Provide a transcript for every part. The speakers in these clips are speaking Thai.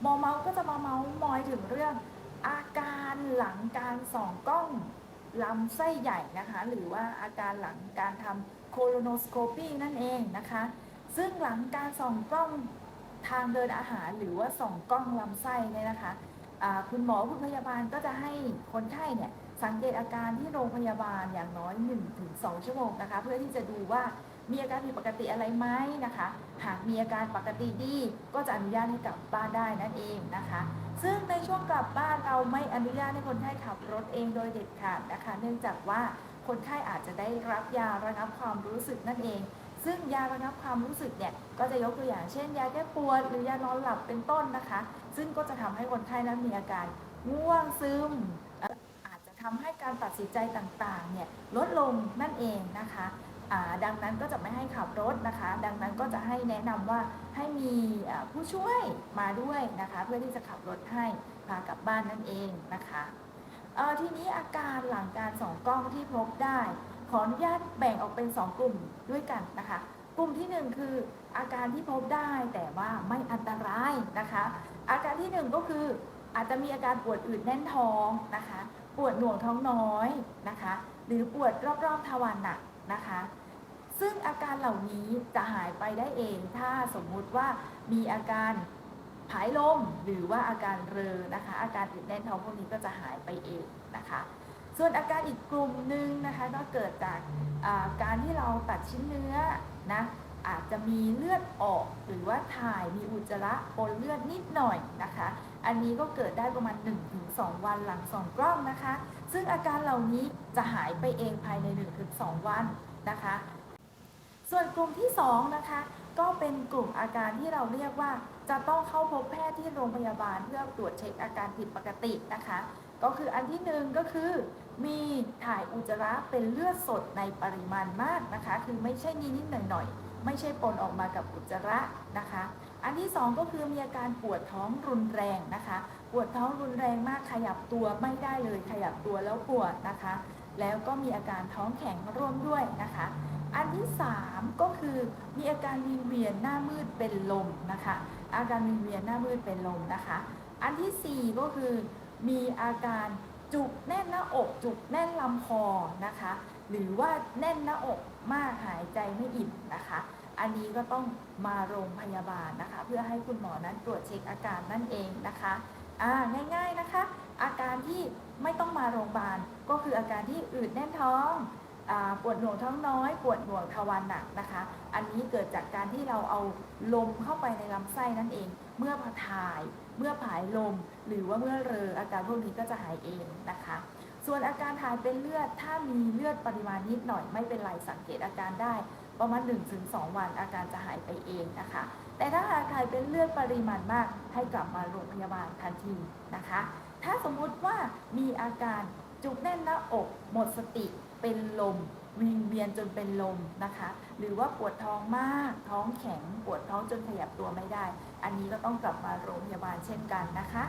หมอเมาส์ก็จะมาเมาส์มอยถึงเรื่อง อาการหลังการส่องกล้องลำไส้ใหญ่นะคะ หรือว่าอาการหลังการทำโคโลโนสโคปีนั่นเองนะคะ ซึ่งหลังการส่องกล้องทางเดินอาหารหรือว่าส่องกล้องลำไส้เนี่ยนะคะคุณหมอคุณพยาบาลก็จะให้คนไข้เนี่ยสังเกตอาการที่โรงพยาบาลอย่างน้อย 1-2 ชั่วโมงนะคะ เพื่อที่จะดูว่า มีอาการผิดปกติอะไรไหมนะคะ หากมีอาการปกติดีก็จะอนุญาตให้กลับบ้านได้นั่นเองนะคะ ซึ่งในช่วงกลับบ้านเราไม่อนุญาตให้คนไข้ขับรถเองโดยเด็ดขาดนะคะ เนื่องจากว่าคนไข้อาจจะได้รับยาระงับความรู้สึกนั่นเอง ซึ่งยาระงับความรู้สึกเนี่ยก็จะยกตัวอย่างเช่น ยาแก้ปวดหรือยานอนหลับเป็นต้นนะคะ ซึ่งก็จะทำให้คนไข้นั้นมีอาการง่วงซึมอาจจะทำให้การตัดสินใจต่างๆเนี่ยลดลงนั่นเองนะคะ ดังนั้นก็จะไม่ให้ขับรถนะคะ ดังนั้นก็จะให้แนะนำว่าให้มีผู้ช่วยมาด้วยนะคะ เพื่อที่จะขับรถให้พากลับบ้านนั่นเองนะคะทีนี้อาการหลังการส่องกล้องที่พบได้ ขออนุญาตแบ่งออกเป็น 2 กลุ่มด้วยกันนะคะ กลุ่มที่ 1 คืออาการที่พบได้แต่ว่าไม่อันตรายนะคะ อาการที่ 1 ก็คืออาจจะมีอาการปวดอืดแน่นท้องนะคะ ปวดหน่วงท้องน้อยนะคะ หรือปวดรอบๆทวารหนักนะคะ ซึ่งอาการเหล่านี้จะหายไปได้เอง ถ้าสมมุติว่ามีอาการผายลมหรือว่าอาการเรอนะคะ อาการอืดแน่นท้องพวกนี้ก็จะหายไปเองนะคะ ส่วนอาการอีกกลุ่มหนึ่งนะคะก็เกิดจากาการที่เราตัดชิ้นเนื้อนะอาจจะมีเลือดออกหรือว่าถ่ายมีอุจจาระปนเลือดนิดหน่อยนะคะ อันนี้ก็เกิดได้ประมาณ 1-2 วันหลังสองกล้องนะคะ ซึ่งอาการเหล่านี้จะหายไปเองภายใน 1-2 วันนะคะ ส่วนกลุ่มที่2นะคะก็เป็นกลุ่มอาการที่เราเรียกว่าจะต้องเข้าพบแพทย์ที่โรงพยาบาลเพื่อตรวจเช็คอาการผิดปกตินะคะ ก็คืออันที่หนึ่งก็คือ มีถ่ายอุจจาระเป็นเลือดสดในปริมาณมากนะคะ คือไม่ใช่นิดๆหน่อยๆ ไม่ใช่ปนออกมากับอุจจาระนะคะ อันที่สองก็คือมีอาการปวดท้องรุนแรงนะคะ ปวดท้องรุนแรงมากขยับตัวไม่ได้เลยขยับตัวแล้วปวดนะคะ แล้วก็มีอาการท้องแข็งร่วมด้วยนะคะ อันที่ 3 ก็คือมีอาการวิงเวียนหน้ามืดเป็นลมนะคะ อาการวิงเวียนหน้ามืดเป็นลมนะคะ อันทีสี่4 ก็คือมีอาการ จุกแน่นหน้าอกจุกแน่นลำคอนะคะ หรือว่าแน่นหน้าอกมากหายใจไม่อิ่มนะคะ อันนี้ก็ต้องมาโรงพยาบาลนะคะ เพื่อให้คุณหมอนั้นตรวจเช็คอาการนั่นเองนะคะอ่าง่ายๆนะคะ อาการที่ไม่ต้องมาโรงพยาบาลก็คืออาการที่อืดแน่นท้องอปวดหน่วงท้องน้อย ปวดหน่วงทวารหนักนะคะ อันนี้เกิดจากการที่เราเอาลมเข้าไปในลำไส้นั่นเอง เมื่อถ่าย เมื่อผายลม หรือว่าเมื่อเรออาการพวกนี้ก็จะหายเองนะคะ ส่วนอาการถ่ายเป็นเลือด ถ้ามีเลือดปริมาณนิดหน่อยไม่เป็นไรสังเกตอาการได้ ประมาณ 1-2 วันอาการจะหายไปเองนะคะ แต่ถ้าหากถ่ายเป็นเลือดปริมาณมาก ให้กลับมาโรงพยาบาลทันทีนะคะ ถ้าสมมุติว่ามีอาการจุกแน่นหน้าอก หมดสติเป็นลม วิงเวียนจนเป็นลมนะคะ หรือว่าปวดท้องมากท้องแข็งปวดท้องจนขยับตัวไม่ได้ อันนี้ก็ต้องกลับมาโรงพยาบาลเช่นกันนะคะ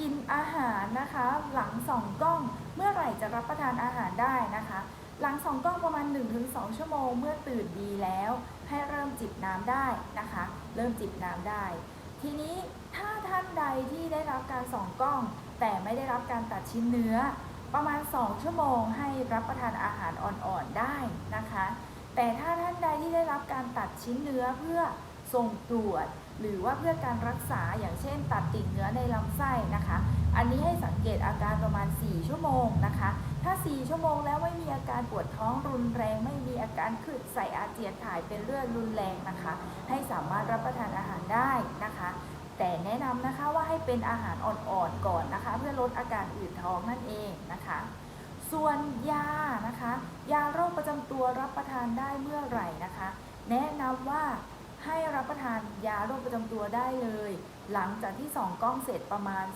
กินอาหารนะคะหลังสองกล้องเมื่อไหร่จะรับประทานอาหารได้นะคะ หลังสองกล้องประมาณ 1-2 ชั่วโมง เมื่อตื่นดีแล้ว ให้เริ่มจิบน้ำได้นะคะ เริ่มจิบน้ำได้ ทีนี้ถ้าท่านใดที่ได้รับการสองกล้อง แต่ไม่ได้รับการตัดชิ้นเนื้อ ประมาณ 2 ชั่วโมงให้รับประทานอาหารอ่อนๆได้นะคะ แต่ถ้าท่านใดที่ได้รับการตัดชิ้นเนื้อเพื่อส่งตรวจ หรือว่าเพื่อการรักษาอย่างเช่น ตัดติ่งเนื้อในลำไส้นะคะ อันนี้ให้สังเกตอาการประมาณ 4 ชั่วโมงนะคะ ถ้า 4 ชั่วโมงแล้วไม่มีอาการปวดท้องรุนแรง ไม่มีอาการขึ้นใส่อาเจียนถ่ายเป็นเลือดรุนแรงนะคะ ให้สามารถรับประทานอาหารได้นะคะ แต่แนะนำนะคะว่าให้เป็นอาหารอ่อนๆก่อนนะคะ เพื่อลดอาการอืดท้องนั่นเองนะคะ ส่วนยานะคะ ยาโรคประจำตัวรับประทานได้เมื่อไหร่นะคะ แนะนำว่าให้รับประทานยาโรคประจำตัวได้เลย หลังจากที่ส่องกล้องเสร็จประมาณ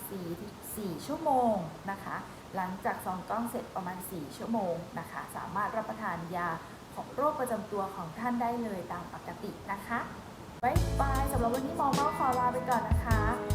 4 4 ชั่วโมงนะคะ หลังจากส่องกล้องเสร็จประมาณ 4 ชั่วโมงนะคะ สามารถรับประทานยาของโรคประจำตัวของท่านได้เลยตามปกตินะคะ บายบายสำหรับวันนี้หมอเมาขอลาไปก่อนนะคาร์ลังส่องกล้องด้วยนะคะ